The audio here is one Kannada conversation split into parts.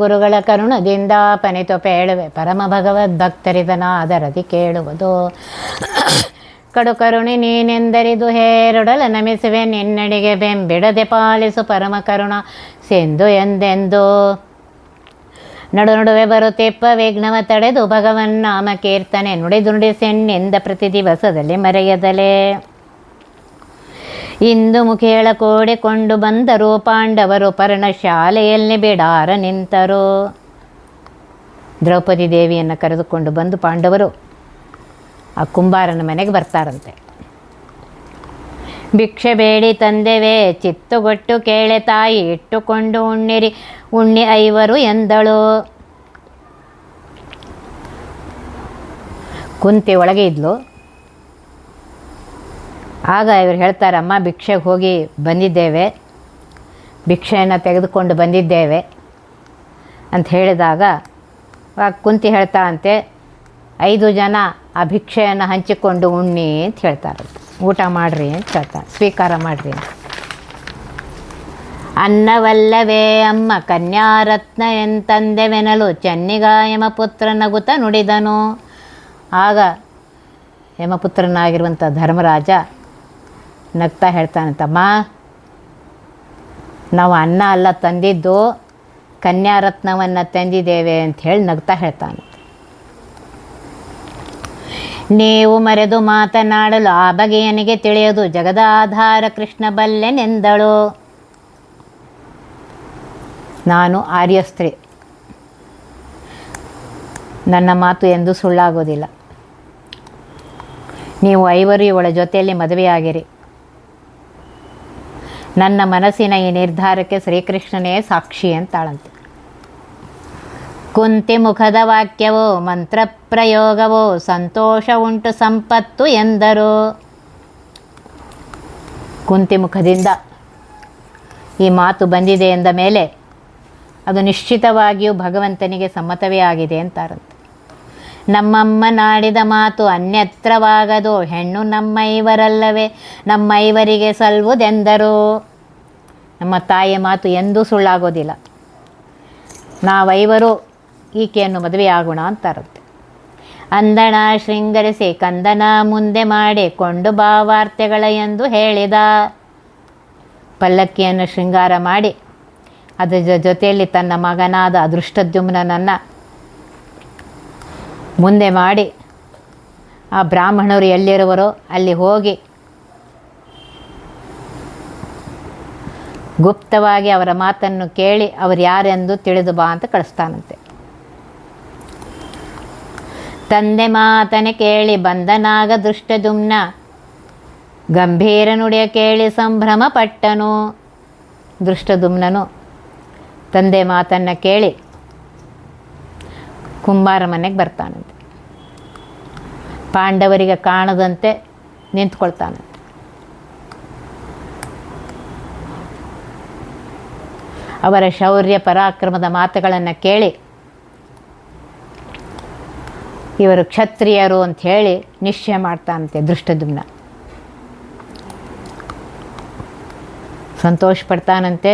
ಗುರುಗಳ ಕರುಣದಿಂದ ಪನಿತು ಪೇಳುವೆ ಪರಮ ಅದರದಿ ಕೇಳುವುದು. ಕಡು ಕರುಣಿ ನೀನೆಂದರಿದು ಹೇರುಡಲ ನಮಿಸುವೆ ನಿನ್ನಡಿಗೆ ಬೆಂಬಿಡದೆ ಪಾಲಿಸು ಪರಮ ಕರುಣ. ಸಿಂಧು ಎಂದೆಂದು? ನಡು ನಡುವೆ ಬರುತ್ತೆಪ್ಪ ವಿಘ್ನವ ತಡೆದು ಭಗವನ್ ನಾಮ ಕೀರ್ತನೆ ನುಡಿದು ನುಡಿಸೆನ್ನೆಂದ ಪ್ರತಿ ದಿವಸದಲ್ಲಿ ಮರೆಯದಲೇ? ಇಂದು ಮುಖೇಳ ಕೋಡಿಕೊಂಡು ಬಂದರು ಪಾಂಡವರು ಪರ್ಣಶಾಲೆಯಲ್ಲಿ ಬಿಡಾರ ನಿಂತರು. ದ್ರೌಪದಿ ದೇವಿಯನ್ನು ಕರೆದುಕೊಂಡು ಬಂದು ಪಾಂಡವರು ಆ ಕುಂಬಾರನ ಮನೆಗೆ ಬರ್ತಾರಂತೆ. ಭಿಕ್ಷೆ ಬೇಡಿ ತಂದೆವೆ, ಚಿತ್ತುಗೊಟ್ಟು ಕೇಳೆ ತಾಯಿ, ಇಟ್ಟುಕೊಂಡು ಉಣ್ಣಿರಿ, ಉಣ್ಣಿ ಐವರು ಎಂದಳು. ಕುಂತಿ ಒಳಗೆ ಇದ್ಲು. ಆಗ ಇವರು ಹೇಳ್ತಾರಮ್ಮ ಭಿಕ್ಷೆಗೆ ಹೋಗಿ ಬಂದಿದ್ದೇವೆ. ಭಿಕ್ಷೆಯನ್ನು ತೆಗೆದುಕೊಂಡು ಬಂದಿದ್ದೇವೆ. ಅಂತ ಹೇಳಿದಾಗ ಕುಂತಿ ಹೇಳ್ತಾಳಂತೆ, ಐದು ಜನ ಆ ಭಿಕ್ಷೆಯನ್ನು ಹಂಚಿಕೊಂಡು ಉಣ್ಣಿ ಅಂತ ಹೇಳ್ತಾರೆ. ಊಟ ಮಾಡಿರಿ ಅಂತ ಹೇಳ್ತಾರೆ ಸ್ವೀಕಾರ ಮಾಡಿರಿ ಅಂತ. ಅನ್ನವಲ್ಲವೇ ಅಮ್ಮ, ಕನ್ಯಾರತ್ನ ಎಂತಂದೆವೆನಲು ಚೆನ್ನಿಗ ಯಮಪುತ್ರ ನಗುತ ನುಡಿದನು. ಆಗ ಯಮಪುತ್ರನಾಗಿರುವಂಥ ಧರ್ಮರಾಜ ನಗ್ತಾ ಹೇಳ್ತಾನಂತಮ್ಮ. ನಾವು ಅನ್ನ ಅಲ್ಲ ತಂದಿದ್ದು, ಕನ್ಯಾರತ್ನವನ್ನು ತಂದಿದ್ದೇವೆ ಅಂತ ಹೇಳಿ ನಗ್ತಾ ಹೇಳ್ತಾನೆ ನೀವು ಮರೆದು ಮಾತನಾಡಲು ಆ ಬಗೆಯನಿಗೆ ತಿಳಿಯದು? ಜಗದಾಧಾರ ಕೃಷ್ಣ ಬಲ್ಲೆನೆಂದಳು. ನಾನು ಆರ್ಯಸ್ತ್ರೀ. ನನ್ನ ಮಾತು ಎಂದೂ ಸುಳ್ಳಾಗೋದಿಲ್ಲ. ನೀವು ಐವರು ಇವಳ ಜೊತೆಯಲ್ಲಿ ಮದುವೆಯಾಗಿರಿ. ನನ್ನ ಮನಸ್ಸಿನ ಈ ನಿರ್ಧಾರಕ್ಕೆ ಶ್ರೀಕೃಷ್ಣನೇ ಸಾಕ್ಷಿ ಅಂತಾಳಂತೆ. ಕುಂತಿ ಮುಖದ ವಾಕ್ಯವೋ, ಮಂತ್ರ ಪ್ರಯೋಗವೋ, ಸಂತೋಷ ಉಂಟು ಸಂಪತ್ತು ಎಂದರು. ಕುಂತಿ ಮುಖದಿಂದ ಈ ಮಾತು ಬಂದಿದೆ ಎಂದ ಮೇಲೆ ಅದು ನಿಶ್ಚಿತವಾಗಿಯೂ ಭಗವಂತನಿಗೆ ಸಮ್ಮತವೇ ಆಗಿದೆ ಅಂತಾರಂತೆ. ನಮ್ಮಮ್ಮ ನಾಡಿದ ಮಾತು ಅನ್ಯತ್ರವಾಗದು, ಹೆಣ್ಣು ನಮ್ಮೈವರಲ್ಲವೇ ನಮ್ಮೈವರಿಗೆ ಸಲ್ವುದೆಂದರು ನಮ್ಮ ತಾಯಿಯ ಮಾತು ಎಂದೂ ಸುಳ್ಳಾಗೋದಿಲ್ಲ. ನಾವೈವರು ಈಕೆಯನ್ನು ಮದುವೆಯಾಗೋಣ ಅಂತಾರಂತೆ ಅಂದಣ ಶೃಂಗರಿಸಿ ಕಂದನ ಮುಂದೆ ಮಾಡಿ ಕೊಂಡು ಭಾವಾರ್ತೆಗಳ ಎಂದು ಹೇಳಿದ. ಪಲ್ಲಕ್ಕಿಯನ್ನು ಶೃಂಗಾರ ಮಾಡಿ ಅದರ ಜೊತೆಯಲ್ಲಿ ತನ್ನ ಮಗನಾದ ಅದೃಷ್ಟದ್ಯುಮ್ನನ್ನು ಮುಂದೆ ಮಾಡಿ ಆ ಬ್ರಾಹ್ಮಣರು ಎಲ್ಲಿರುವರೋ ಅಲ್ಲಿ ಹೋಗಿ ಗುಪ್ತವಾಗಿ ಅವರ ಮಾತನ್ನು ಕೇಳಿ ಅವರು ಯಾರೆಂದು ತಿಳಿದು ಬಾ ಅಂತ ಕಳಿಸ್ತಾನಂತೆ. ತಂದೆ ಮಾತನೆ ಕೇಳಿ ಬಂದನಾಗ ದುಷ್ಟದುಮ್ನ ಗಂಭೀರ ನುಡಿಯ ಕೇಳಿ ಸಂಭ್ರಮ ಪಟ್ಟನು ದುಷ್ಟದುಮ್ನನು. ತಂದೆ ಮಾತನ್ನು ಕೇಳಿ ಕುಂಬಾರ ಮನೆಗೆ ಬರ್ತಾನಂತೆ. ಪಾಂಡವರಿಗೆ ಕಾಣದಂತೆ ನಿಂತ್ಕೊಳ್ತಾನಂತೆ. ಅವರ ಶೌರ್ಯ ಪರಾಕ್ರಮದ ಮಾತುಗಳನ್ನು ಕೇಳಿ, ಇವರು ಕ್ಷತ್ರಿಯರು ಅಂತ ಹೇಳಿ ನಿಶ್ಚಯ ಮಾಡ್ತಾನಂತೆ ದೃಷ್ಟದುಮ್ನ ಸಂತೋಷ ಪಡ್ತಾನಂತೆ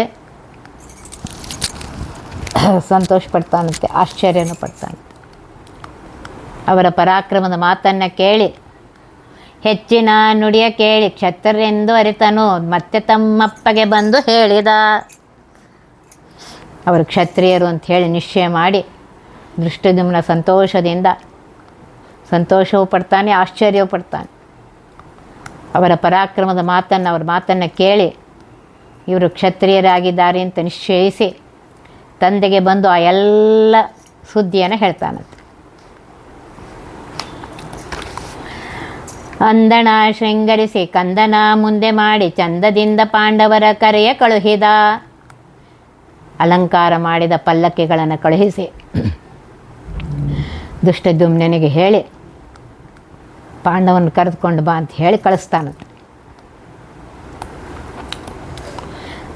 ಸಂತೋಷ ಪಡ್ತಾನಂತೆ, ಆಶ್ಚರ್ಯನೂ ಪಡ್ತಾನಂತೆ. ಅವರ ಪರಾಕ್ರಮದ ಮಾತನ್ನು ಕೇಳಿ, ಹೆಚ್ಚಿನ ನುಡಿಯ ಕೇಳಿ ಕ್ಷತ್ರರೆಂದು ಅರಿತನು, ಮತ್ತೆ ತಮ್ಮಪ್ಪಗೆ ಬಂದು ಹೇಳಿದ. ಅವರು ಕ್ಷತ್ರಿಯರು ಅಂತ ಹೇಳಿ ನಿಶ್ಚಯ ಮಾಡಿ ದೃಷ್ಟದುಮ್ನ ಸಂತೋಷದಿಂದ ಸಂತೋಷವೂ ಪಡ್ತಾನೆ, ಆಶ್ಚರ್ಯವೂ ಪಡ್ತಾನೆ. ಅವರ ಪರಾಕ್ರಮದ ಮಾತನ್ನು, ಅವರ ಮಾತನ್ನು ಕೇಳಿ ಇವರು ಕ್ಷತ್ರಿಯರಾಗಿದ್ದಾರೆ ಅಂತ ನಿಶ್ಚಯಿಸಿ ತಂದೆಗೆ ಬಂದು ಆ ಎಲ್ಲ ಸುದ್ದಿಯನ್ನು ಹೇಳ್ತಾನಂತೆ. ಅಂದಣ ಶೃಂಗರಿಸಿ, ಕಂದನ ಮುಂದೆ ಮಾಡಿ, ಚಂದದಿಂದ ಪಾಂಡವರ ಕರೆಯ ಕಳುಹಿದ. ಅಲಂಕಾರ ಮಾಡಿದ ಪಲ್ಲಕ್ಕಿಗಳನ್ನು ಕಳುಹಿಸಿ. ದುಷ್ಟದುಮ್ನನಿಗೆ ಹೇಳಿ ಪಾಂಡವನ್ನು ಕರೆದುಕೊಂಡು ಬಾ ಅಂತ ಹೇಳಿ ಕಳಿಸ್ತಾನೆ.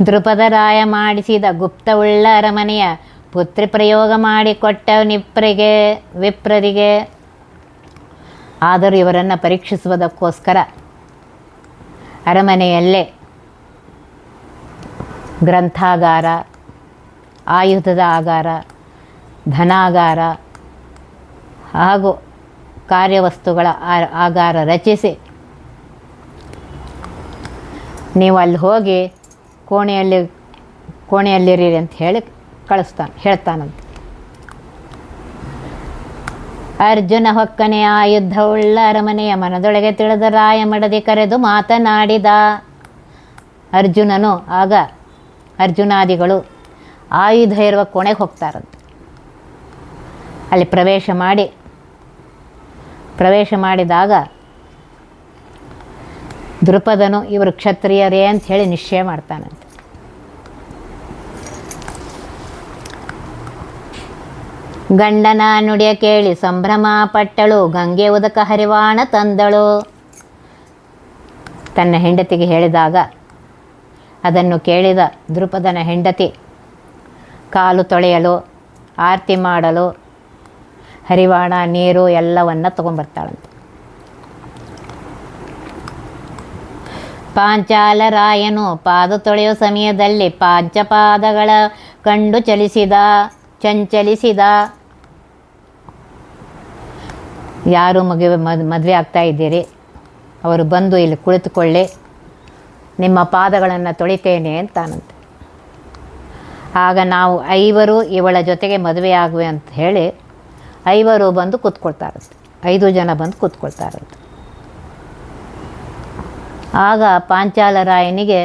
ದೃಪದರಾಯ ಮಾಡಿಸಿದ ಗುಪ್ತವುಳ್ಳ ಅರಮನೆಯ ಪುತ್ರಿ ಪ್ರಯೋಗ ಮಾಡಿಕೊಟ್ಟ ನಿಪ್ರಿಗೆ, ವಿಪ್ರರಿಗೆ. ಆದರೂ ಇವರನ್ನು ಪರೀಕ್ಷಿಸುವುದಕ್ಕೋಸ್ಕರ ಅರಮನೆಯಲ್ಲೇ ಗ್ರಂಥಾಗಾರ ಆಯುಧದ ಆಗಾರ, ಧನಾಗಾರ ಹಾಗೂ ಕಾರ್ಯವಸ್ತುಗಳ ಆಗಾರ ರಚಿಸಿ. ನೀವು ಅಲ್ಲಿ ಹೋಗಿ ಕೋಣೆಯಲ್ಲಿ, ಕೋಣೆಯಲ್ಲಿರಿ ಅಂತ ಹೇಳಿ ಕಳಿಸ್ತಾನೆ ಹೇಳ್ತಾನಂತೆ ಅರ್ಜುನ ಹೊಕ್ಕನೆ ಉಳ್ಳ ಅರಮನೆಯ ಮನದೊಳಗೆ ತಿಳಿದ ರಾಯ ಮಡದಿ ಕರೆದು ಮಾತನಾಡಿದ ಅರ್ಜುನನು, ಆಗ ಅರ್ಜುನಾದಿಗಳು ಆಯುಧ ಇರುವ ಕೊನೆಗೆ ಹೋಗ್ತಾರಂತೆ. ಅಲ್ಲಿ ಪ್ರವೇಶ ಮಾಡಿ, ಪ್ರವೇಶ ಮಾಡಿದಾಗ ದೃಪದನು ಇವರು ಕ್ಷತ್ರಿಯರೇ ಅಂತ ಹೇಳಿ ನಿಶ್ಚಯ ಮಾಡ್ತಾನಂತೆ. ಗಂಡನ ನುಡಿಯ ಕೇಳಿ ಸಂಭ್ರಮ ಪಟ್ಟಳು, ಗಂಗೆ ಉದಕ ಹರಿವಾಣ ತಂದಳು. ತನ್ನ ಹೆಂಡತಿಗೆ ಹೇಳಿದಾಗ, ಅದನ್ನು ಕೇಳಿದ ದೃಪದನ ಹೆಂಡತಿ ಕಾಲು ತೊಳೆಯಲು, ಆರತಿ ಮಾಡಲು, ಹರಿವಾಣ, ನೀರು ಎಲ್ಲವನ್ನ ತಗೊಂಬರ್ತಾಳಂತೆ ಪಾಂಚಾಲರಾಯನು ಪಾದ ತೊಳೆಯೋ ಸಮಯದಲ್ಲಿ ಪಾಂಚಪಾದಗಳ ಕಂಡು ಚಲಿಸಿದ, ಚಂಚಲಿಸಿದ. ಯಾರು ಮಗುವೆ ಮದ್, ಮದುವೆ ಆಗ್ತಾ ಇದ್ದೀರಿ? ಅವರು ಬಂದು ಇಲ್ಲಿ ಕುಳಿತುಕೊಳ್ಳಿ. ನಿಮ್ಮ ಪಾದಗಳನ್ನು ತೊಳಿತೇನೆ ಅಂತಾನಂತೆ. ಆಗ ನಾವು ಐವರು ಇವಳ ಜೊತೆಗೆ ಮದುವೆ ಆಗುವೆ ಅಂತ ಹೇಳಿ ಐವರು ಬಂದು ಕೂತ್ಕೊಳ್ತಾರಂತೆ. ಐದು ಜನ ಬಂದು ಕೂತ್ಕೊಳ್ತಾರಂತೆ. ಆಗ ಪಾಂಚಾಲರಾಯನಿಗೆ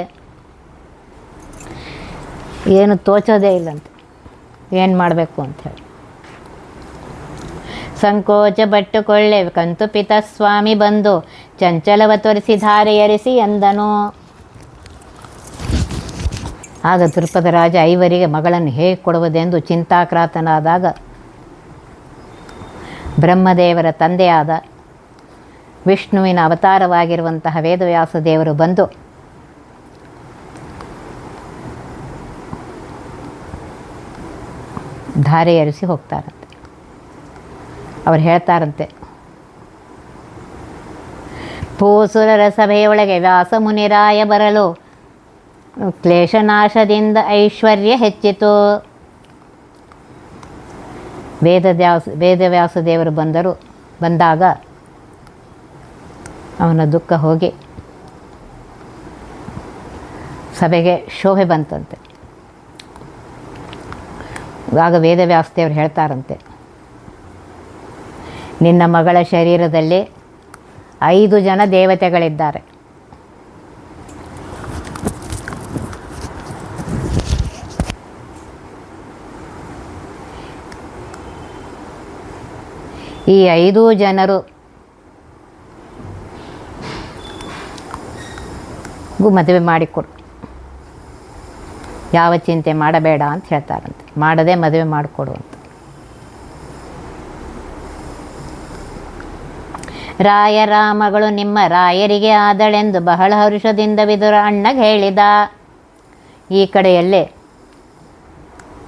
ಏನು ತೋಚೋದೇ ಇಲ್ಲಂತೆ. ಏನು ಮಾಡಬೇಕು ಅಂಥೇಳಿ ಸಂಕೋಚ ಪಟ್ಟುಕೊಳ್ಳೆ ಕಂತು ಪಿತ ಸ್ವಾಮಿ ಬಂದು ಚಂಚಲವ ತೋರಿಸಿ ಧಾರೆ ಎರಿಸಿ ಎಂದನು. ಆಗ ದೃಪದ ರಾಜ ಐವರಿಗೆ ಮಗಳನ್ನು ಹೇಗೆ ಕೊಡುವುದೆಂದು ಚಿಂತಾಕ್ರಾತನಾದಾಗ ಬ್ರಹ್ಮದೇವರ ತಂದೆಯಾದ ವಿಷ್ಣುವಿನ ಅವತಾರವಾಗಿರುವಂತಹ ವೇದವ್ಯಾಸ ದೇವರು ಬಂದು ಧಾರೆ ಎರಿಸಿ ಹೋಗ್ತಾರಂತೆ. ಅವರು ಹೇಳ್ತಾರಂತೆ ಪೂಸುರರ ಸಭೆಯೊಳಗೆ ವ್ಯಾಸ ಮುನಿರಾಯ ಬರಲು ಕ್ಲೇಶನಾಶದಿಂದ ಐಶ್ವರ್ಯ ಹೆಚ್ಚಿತು. ವೇದವ್ಯಾಸ ದೇವರು ಬಂದರು, ಬಂದಾಗ ಅವನ ದುಃಖ ಹೋಗಿ ಸಭೆಗೆ ಶೋಭೆ ಬಂತಂತೆ. ಆಗ ವೇದವ್ಯಾಸ ದೇವರು ಹೇಳ್ತಾರಂತೆ, ನಿನ್ನ ಮಗಳ ಶರೀರದಲ್ಲಿ ಐದು ಜನ ದೇವತೆಗಳಿದ್ದಾರೆ. ಈ ಐದು ಜನರು ಗು ಮದುವೆ ಮಾಡಿಕೊಡು. ಯಾವ ಚಿಂತೆ ಮಾಡಬೇಡ ಅಂತ ಹೇಳ್ತಾರಂತೆ. ಮಾಡದೆ ಮದುವೆ ಮಾಡಿಕೊಡು ಅಂತ. ರಾಯರಾಮಗಳು ನಿಮ್ಮ ರಾಯರಿಗೆ ಆದಳೆಂದು ಬಹಳ ಹರುಷದಿಂದ ವಿದುರ ಅಣ್ಣಗೆ ಹೇಳಿದ. ಈ ಕಡೆಯಲ್ಲೇ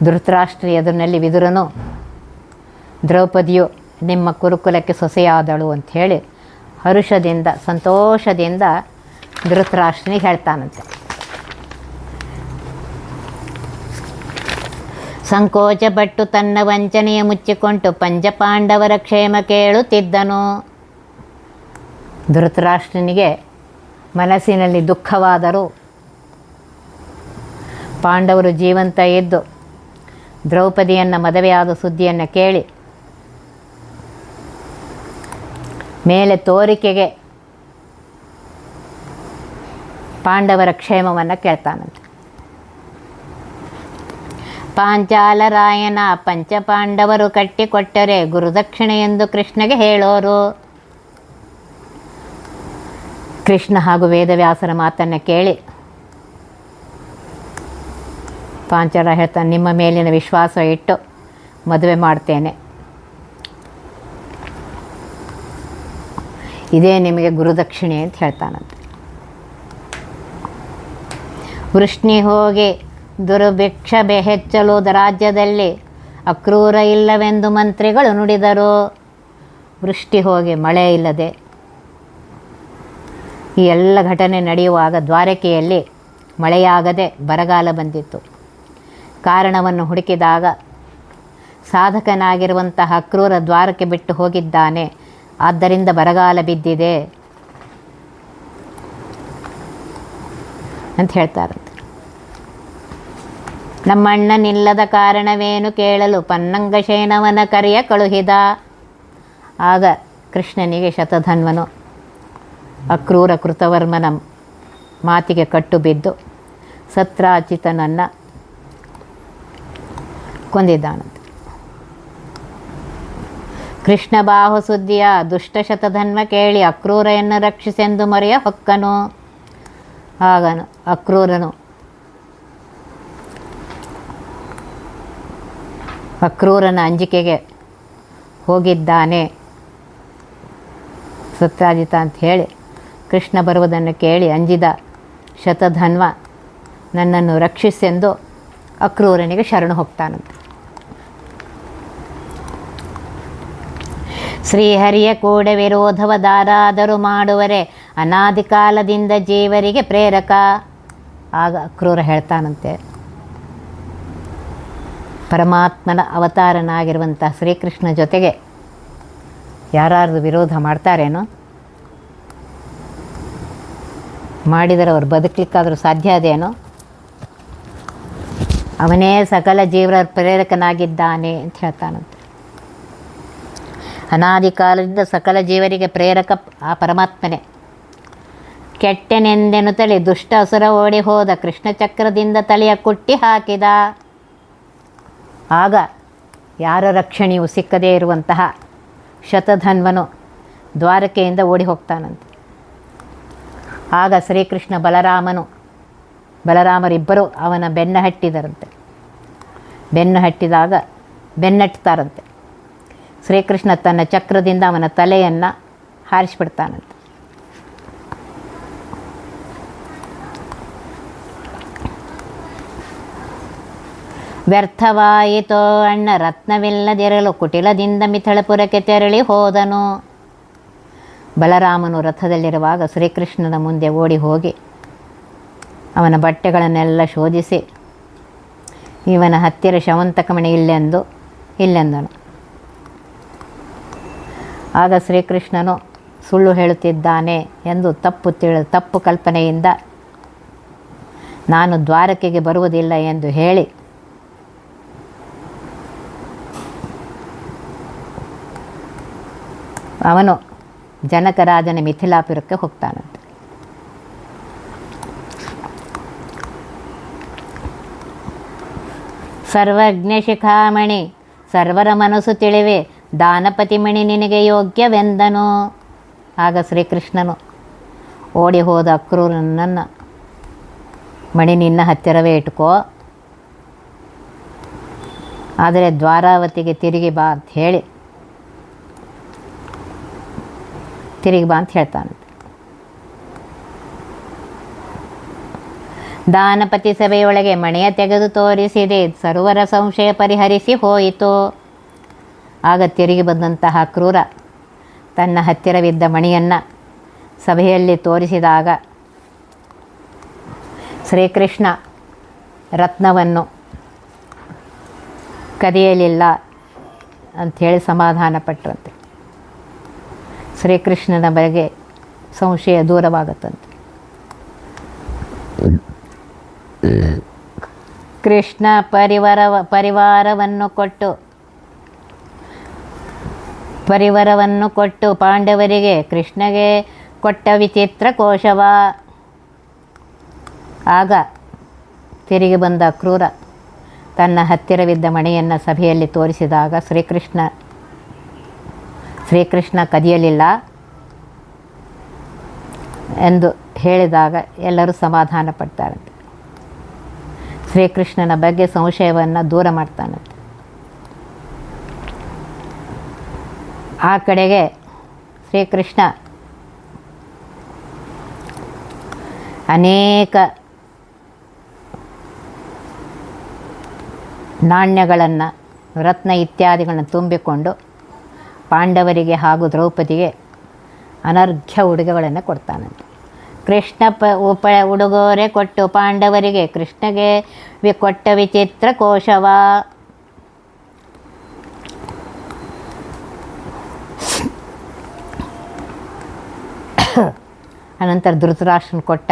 ಧೃತರಾಷ್ಟ್ರ ಎದುರಿನಲ್ಲಿ ವಿದುರನು ದ್ರೌಪದಿಯು ನಿಮ್ಮ ಕುರುಕುಲಕ್ಕೆ ಸೊಸೆಯಾದಳು ಅಂಥೇಳಿ ಹರುಷದಿಂದ, ಸಂತೋಷದಿಂದ ಧೃತರಾಷ್ಟ್ರನಿಗೆ ಹೇಳ್ತಾನಂತೆ. ಸಂಕೋಚಪಟ್ಟು ತನ್ನ ವಂಚನೆಯ ಮುಚ್ಚಿಕೊಂಡು ಪಂಚಪಾಂಡವರ ಕ್ಷೇಮ ಕೇಳುತ್ತಿದ್ದನು. ಧೃತರಾಷ್ಟ್ರನಿಗೆ ಮನಸ್ಸಿನಲ್ಲಿ ದುಃಖವಾದರೂ ಪಾಂಡವರು ಜೀವಂತ ಇದ್ದು ದ್ರೌಪದಿಯನ್ನು ಮದುವೆಯಾದ ಸುದ್ದಿಯನ್ನು ಕೇಳಿ ಮೇಲೆ ತೋರಿಕೆಗೆ ಪಾಂಡವರ ಕ್ಷೇಮವನ್ನು ಕೇಳ್ತಾನಂತೆ. ಪಾಂಚಾಲರಾಯನ ಪಂಚಪಾಂಡವರು ಕಟ್ಟಿಕೊಟ್ಟರೆ ಗುರುದಕ್ಷಿಣೆ ಎಂದು ಕೃಷ್ಣಗೆ ಹೇಳೋರು. ಕೃಷ್ಣ ಹಾಗೂ ವೇದವ್ಯಾಸರ ಮಾತನ್ನು ಕೇಳಿ ಪಾಂಚಾಲ ಹೇಳ್ತಾನೆ, ನಿಮ್ಮ ಮೇಲಿನ ವಿಶ್ವಾಸ ಇಟ್ಟು ಮದುವೆ ಮಾಡ್ತೇನೆ. ಇದೇ ನಿಮಗೆ ಗುರುದಕ್ಷಿಣೆ ಅಂತ ಹೇಳ್ತಾನಂತೆ. ವೃಷ್ಣಿ ಹೋಗಿ ದುರ್ಭಿಕ್ಷ ಬೆಹೆಚ್ಚಲು ರಾಜ್ಯದಲ್ಲಿ ಅಕ್ರೂರ ಇಲ್ಲವೆಂದು ಮಂತ್ರಿಗಳು ನುಡಿದರು. ವೃಷ್ಟಿ ಹೋಗಿ ಮಳೆ ಇಲ್ಲದೆ ಈ ಎಲ್ಲ ಘಟನೆ ನಡೆಯುವಾಗ ದ್ವಾರಕೆಯಲ್ಲಿ ಮಳೆಯಾಗದೆ ಬರಗಾಲ ಬಂದಿತ್ತು. ಕಾರಣವನ್ನು ಹುಡುಕಿದಾಗ ಸಾಧಕನಾಗಿರುವಂತಹ ಅಕ್ರೂರ ದ್ವಾರಕ್ಕೆ ಬಿಟ್ಟು ಹೋಗಿದ್ದಾನೆ ಆದ್ದರಿಂದ ಬರಗಾಲ ಬಿದ್ದಿದೆ ಅಂತ ಹೇಳ್ತಾರಂತೆ. ನಮ್ಮಣ್ಣನಿಲ್ಲದ ಕಾರಣವೇನು ಕೇಳಲು ಪನ್ನಂಗಶೇನವನ ಕರೆಯ ಕಳುಹಿದ. ಆಗ ಕೃಷ್ಣನಿಗೆ ಶತಧನ್ವನು, ಅಕ್ರೂರ ಕೃತವರ್ಮನ ಮಾತಿಗೆ ಕಟ್ಟು ಬಿದ್ದು ಸತ್ರಾಚಿತನನ್ನು ಕೊಂದಿದ್ದಾನಂತೆ. ಕೃಷ್ಣ ಬಾಹು ಸುದ್ದಿಯ ದುಷ್ಟ ಶತಧನ್ವ ಕೇಳಿ ಅಕ್ರೂರೆಯನ್ನು ರಕ್ಷಿಸೆಂದು ಮರೆಯ ಹೊಕ್ಕನು. ಆಗನು ಅಕ್ರೂರನು. ಅಕ್ರೂರನ ಅಂಜಿಕೆಗೆ ಹೋಗಿದ್ದಾನೆ. ಸತ್ಯಾಜಿತ ಅಂತ ಹೇಳಿ ಕೃಷ್ಣ ಬರುವುದನ್ನು ಕೇಳಿ ಅಂಜಿದ ಶತಧನ್ವ ನನ್ನನ್ನು ರಕ್ಷಿಸೆಂದು ಅಕ್ರೂರನಿಗೆ ಶರಣು ಹೋಗ್ತಾನಂತೆ. ಶ್ರೀಹರಿಯ ಕೂಡ ವಿರೋಧವದಾರಾದರೂ ಮಾಡುವರೆ. ಅನಾದಿ ಕಾಲದಿಂದ ಜೀವರಿಗೆ ಪ್ರೇರಕ. ಆಗ ಅಕ್ರೂರ ಹೇಳ್ತಾನಂತೆ. ಪರಮಾತ್ಮನ ಅವತಾರನಾಗಿರುವಂಥ ಶ್ರೀಕೃಷ್ಣ ಜೊತೆಗೆ ಯಾರಾದ್ರೂ ವಿರೋಧ ಮಾಡ್ತಾರೇನೋ? ಮಾಡಿದರೆ ಅವ್ರು ಬದುಕಲಿಕ್ಕಾದರೂ ಸಾಧ್ಯ ಅದೇನೋ? ಅವನೇ ಸಕಲ ಜೀವರ ಪ್ರೇರಕನಾಗಿದ್ದಾನೆ ಅಂತ ಹೇಳ್ತಾನಂತೆ. ಅನಾದಿ ಕಾಲದಿಂದ ಸಕಲ ಜೀವರಿಗೆ ಪ್ರೇರಕ ಆ ಪರಮಾತ್ಮನೇ. ಕೆಟ್ಟನೆಂದೆನು ತಳಿ, ದುಷ್ಟ ಅಸುರ ಓಡಿ ಹೋದ, ಕೃಷ್ಣ ಚಕ್ರದಿಂದ ತಲೆಯ ಕುಟ್ಟಿ ಹಾಕಿದ. ಆಗ ಯಾರ ರಕ್ಷಣೆಯು ಸಿಕ್ಕದೇ ಇರುವಂತಹ ಶತಧನ್ವನು ದ್ವಾರಕೆಯಿಂದ ಓಡಿ ಹೋಗ್ತಾನಂತೆ. ಆಗ ಶ್ರೀಕೃಷ್ಣ ಬಲರಾಮನು, ಬಲರಾಮರಿಬ್ಬರು ಅವನ ಬೆನ್ನ ಹಟ್ಟಿದರಂತೆ. ಬೆನ್ನು ಹಟ್ಟಿದಾಗ ಬೆನ್ನಟ್ಟುತ್ತಾರಂತೆ. ಶ್ರೀಕೃಷ್ಣ ತನ್ನ ಚಕ್ರದಿಂದ ಅವನ ತಲೆಯನ್ನು ಹಾರಿಸಿಬಿಡ್ತಾನಂತೆ. ವ್ಯರ್ಥವಾಯಿತೋ ಅಣ್ಣ, ರತ್ನವಿಲ್ಲದಿರಲು ಕುಟಿಲದಿಂದ ಮಿಥಳಪುರಕ್ಕೆ ತೆರಳಿ ಹೋದನು. ಬಲರಾಮನು ರಥದಲ್ಲಿರುವಾಗ ಶ್ರೀಕೃಷ್ಣನ ಮುಂದೆ ಓಡಿ ಹೋಗಿ ಅವನ ಬಟ್ಟೆಗಳನ್ನೆಲ್ಲ ಶೋಧಿಸಿ, ಇವನ ಹತ್ತಿರ ಶವಂತಕಮಣಿ ಇಲ್ಲೆಂದು, ಇಲ್ಲೆಂದನು. ಆಗ ಶ್ರೀಕೃಷ್ಣನು ಸುಳ್ಳು ಹೇಳುತ್ತಿದ್ದಾನೆ ಎಂದು ತಪ್ಪು ತಿಳಿ, ತಪ್ಪು ಕಲ್ಪನೆಯಿಂದ ನಾನು ದ್ವಾರಕೆಗೆ ಬರುವುದಿಲ್ಲ ಎಂದು ಹೇಳಿ ಅವನು ಜನಕರಾಜನ ಮಿಥಿಲಾಪುರಕ್ಕೆ ಹೋಗ್ತಾನಂತೆ. ಸರ್ವಜ್ಞ ಶಿಖಾಮಣಿ ಸರ್ವರ ಮನಸ್ಸು ತಿಳಿವೆ ದಾನಪತಿಮಣಿ ನಿನಗೆ ಯೋಗ್ಯವೆಂದನು. ಆಗ ಶ್ರೀಕೃಷ್ಣನು ಓಡಿ ಹೋದ ಅಕ್ರೂರನನ್ನು, ಮಣಿ, ನಿನ್ನ ಹತ್ತಿರವೇ ಇಟ್ಕೋ. ಆದರೆ ದ್ವಾರಾವತಿಗೆ ತಿರುಗಿ ಬಾ ಅಂತ ಹೇಳಿ, ತಿರುಗಿ ಬಾ ಅಂತ ಹೇಳ್ತಾನಂತೆ ದಾನಪತಿ ಸಭೆಯೊಳಗೆ ಮಣೆಯ ತೆಗೆದು ತೋರಿಸಿದೆ, ಸರ್ವರ ಸಂಶಯ ಪರಿಹರಿಸಿ ಹೋಯಿತು. ಆಗ ತಿರುಗಿ ಬಂದಂತಹ ಕ್ರೂರ ತನ್ನ ಹತ್ತಿರವಿದ್ದ ಮಣಿಯನ್ನು ಸಭೆಯಲ್ಲಿ ತೋರಿಸಿದಾಗ ಶ್ರೀಕೃಷ್ಣ ರತ್ನವನ್ನು ಕದಿಯಲಿಲ್ಲ ಅಂಥೇಳಿ ಸಮಾಧಾನ ಪಟ್ಟರಂತೆ ಶ್ರೀಕೃಷ್ಣನ ಬಗ್ಗೆ ಸಂಶಯ ದೂರವಾಗುತ್ತಂತೆ. ಕೃಷ್ಣ ಪರಿವಾರ ಪರಿವಾರವನ್ನು ಕೊಟ್ಟು ಪರಿವಾರವನ್ನು ಕೊಟ್ಟು ಪಾಂಡವರಿಗೆ ಕೃಷ್ಣಗೆ ಕೊಟ್ಟ ವಿಚಿತ್ರ ಕೋಶವ. ಆಗ ತಿರುಗಿ ಬಂದ ಕ್ರೂರ ತನ್ನ ಹತ್ತಿರವಿದ್ದ ಮಣಿಯನ್ನು ಸಭೆಯಲ್ಲಿ ತೋರಿಸಿದಾಗ ಶ್ರೀಕೃಷ್ಣ ಶ್ರೀಕೃಷ್ಣ ಕದಿಯಲಿಲ್ಲ ಎಂದು ಹೇಳಿದಾಗ ಎಲ್ಲರೂ ಸಮಾಧಾನ ಪಡ್ತಾರಂತೆ ಶ್ರೀಕೃಷ್ಣನ ಬಗ್ಗೆ ಸಂಶಯವನ್ನು ದೂರ ಮಾಡ್ತಾನಂತೆ. ಆ ಕಡೆಗೆ ಶ್ರೀಕೃಷ್ಣ ಅನೇಕ ನಾಣ್ಯಗಳನ್ನು, ರತ್ನ ಇತ್ಯಾದಿಗಳನ್ನು ತುಂಬಿಕೊಂಡು ಪಾಂಡವರಿಗೆ ಹಾಗೂ ದ್ರೌಪದಿಗೆ ಅನರ್ಘ್ಯ ಉಡುಗೆಗಳನ್ನು ಕೊಡ್ತಾನಂತೆ. ಕೃಷ್ಣ ಪ, ಉಪ, ಉಡುಗೊರೆ ಕೊಟ್ಟು ಪಾಂಡವರಿಗೆ ಕೃಷ್ಣಗೆ ವಿ ಕೊಟ್ಟ ವಿಚಿತ್ರ ಕೋಶವ. ಅನಂತರ ಧೃತರಾಷ್ಟ್ರನ ಕೊಟ್ಟ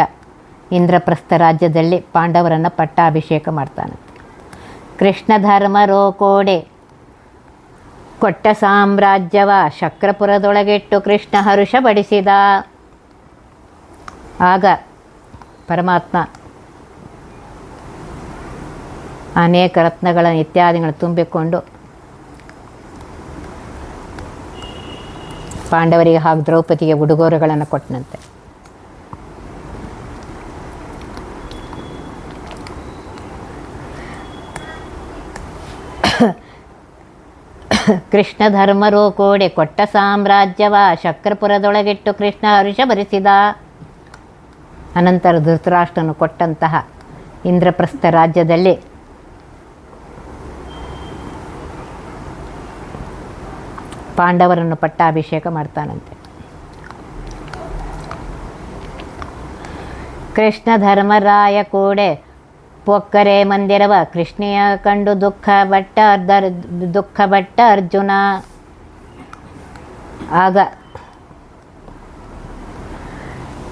ಇಂದ್ರಪ್ರಸ್ಥ ರಾಜ್ಯದಲ್ಲಿ ಪಾಂಡವರನ್ನು ಪಟ್ಟಾಭಿಷೇಕ ಮಾಡ್ತಾನೆ ಕೃಷ್ಣ ಧರ್ಮ ಕೋಡೆ ಕೊಟ್ಟ ಸಾಮ್ರಾಜ್ಯವ ಶಕ್ರಪುರದೊಳಗಿಟ್ಟು ಕೃಷ್ಣ ಹರುಷ ಬಡಿಸಿದ ಆಗ ಪರಮಾತ್ಮ ಅನೇಕ ರತ್ನಗಳ ಇತ್ಯಾದಿಗಳನ್ನು ತುಂಬಿಕೊಂಡು ಪಾಂಡವರಿಗೆ ಹಾಗೂ ದ್ರೌಪದಿಗೆ ಉಡುಗೊರೆಗಳನ್ನು ಕೊಟ್ಟನಂತೆ. ಕೃಷ್ಣ ಧರ್ಮರೋ ಕೋಡೆ ಕೊಟ್ಟ ಸಾಮ್ರಾಜ್ಯವ ಶಕ್ರಪುರದೊಳಗಿಟ್ಟು ಕೃಷ್ಣ ಹರುಷ ಭರಿಸಿದ. ಅನಂತರ ಧೃತರಾಷ್ಟ್ರನು ಕೊಟ್ಟಂತಹ ಇಂದ್ರಪ್ರಸ್ಥ ರಾಜ್ಯದಲ್ಲಿ ಪಾಂಡವರನ್ನು ಪಟ್ಟಾಭಿಷೇಕ ಮಾಡ್ತಾನಂತೆ. ಕೃಷ್ಣ ಧರ್ಮರಾಯ ಕೂಡೆ ಪೊಕ್ಕರೆ ಮಂದಿರವ, ಕೃಷ್ಣೆಯ ಕಂಡು ದುಃಖ ಭಟ್ಟ ಅರ್ಧರ್ ದುಃಖ ಭಟ್ಟ ಅರ್ಜುನ. ಆಗ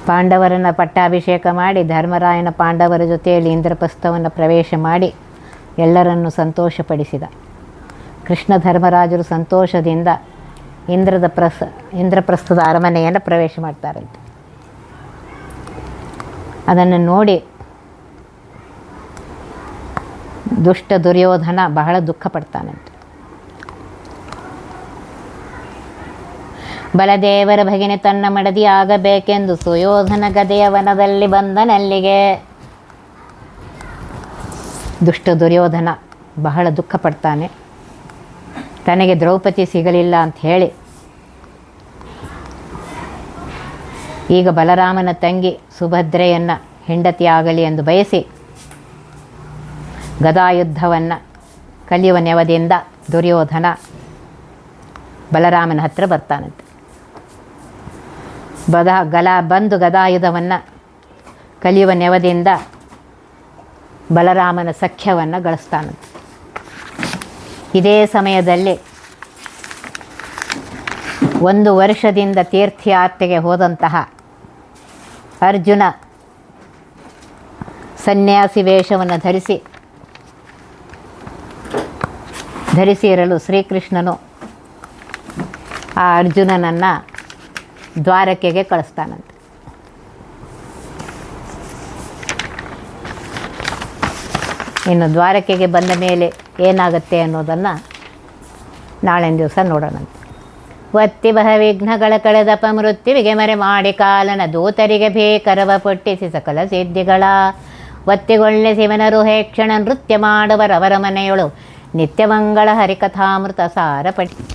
ಪಾಂಡವರನ್ನು ಪಟ್ಟಾಭಿಷೇಕ ಮಾಡಿ, ಧರ್ಮರಾಯನ ಪಾಂಡವರ ಜೊತೆಯಲ್ಲಿ ಇಂದ್ರಪ್ರಸ್ಥವನ್ನು ಪ್ರವೇಶ ಮಾಡಿ ಎಲ್ಲರನ್ನು ಸಂತೋಷಪಡಿಸಿದ. ಕೃಷ್ಣ ಧರ್ಮರಾಜರು ಸಂತೋಷದಿಂದ ಇಂದ್ರದ ಪ್ರಸ, ಇಂದ್ರಪ್ರಸ್ಥದ ಅರಮನೆಯನ್ನು ಪ್ರವೇಶ ಮಾಡ್ತಾರಂತೆ ಅದನ್ನು ನೋಡಿ ದುಷ್ಟ ದುರ್ಯೋಧನ ಬಹಳ ದುಃಖ ಪಡ್ತಾನಂತೆ. ಬಲದೇವರ ಭಗಿನಿ ತನ್ನ ಮಡದಿ ಆಗಬೇಕೆಂದು ಸುಯೋಧನ ಗದೆಯ ವನದಲ್ಲಿ ಬಂದನಲ್ಲಿಗೆ ದುಷ್ಟ ದುರ್ಯೋಧನ ಬಹಳ ದುಃಖ ಪಡ್ತಾನೆ. ತನಗೆ ದ್ರೌಪದಿ ಸಿಗಲಿಲ್ಲ ಅಂತ ಹೇಳಿ. ಈಗ ಬಲರಾಮನ ತಂಗಿ ಸುಭದ್ರೆಯನ್ನು ಹೆಂಡತಿಯಾಗಲಿ ಎಂದು ಬಯಸಿ ಗದಾಯುದ್ಧವನ್ನು ಕಲಿಯುವ ನೆವದಿಂದ ದುರ್ಯೋಧನ ಬಲರಾಮನ ಹತ್ರ ಬರ್ತಾನಂತೆ. ಬದ ಗಲ ಬಂದು ಗದಾಯುಧವನ್ನು ಕಲಿಯುವ ನೆವದಿಂದ ಬಲರಾಮನ ಸಖ್ಯವನ್ನು ಗಳಿಸ್ತಾನಂತೆ. ಇದೇ ಸಮಯದಲ್ಲಿ ಒಂದು ವರ್ಷದಿಂದ ತೀರ್ಥಯಾತ್ರೆಗೆ ಹೋದಂತಹ ಅರ್ಜುನ ಸನ್ಯಾಸಿ ವೇಷವನ್ನು ಧರಿಸಿ ಧರಿಸಿ ಇರಲು ಶ್ರೀಕೃಷ್ಣನು ಆ ಅರ್ಜುನನನ್ನು ದ್ವಾರಕೆಗೆ ಕಳಿಸ್ತಾನಂತೆ. ಇನ್ನು ದ್ವಾರಕೆಗೆ ಬಂದ ಮೇಲೆ ಏನಾಗುತ್ತೆ ಅನ್ನೋದನ್ನು ನಾಳಿನ ದಿವಸ ನೋಡೋಣಂತೆ ವತ್ತಿ ಬಹ ವಿಘ್ನಗಳ ಕಳೆದಪ ಮೃತ್ಯುವಿಗೆ ಮರೆ ಮಾಡಿ ಕಾಲನ ದೂತರಿಗೆ ಭೇಕರವ ಪೊಟ್ಟಿಸಿ ಸಕಲ ಸಿದ್ಧಿಗಳ. ಒತ್ತಿಗೊಳ್ಳೆ ಶಿವನರು ಹೇಕ್ಷಣ ನೃತ್ಯ ಮಾಡುವರವರ ಮನೆಯೊಳು ನಿತ್ಯಮಂಗಳ ಹರಿಕಥಾಮೃತ ಸಾರ ಪಟ್ಟಿ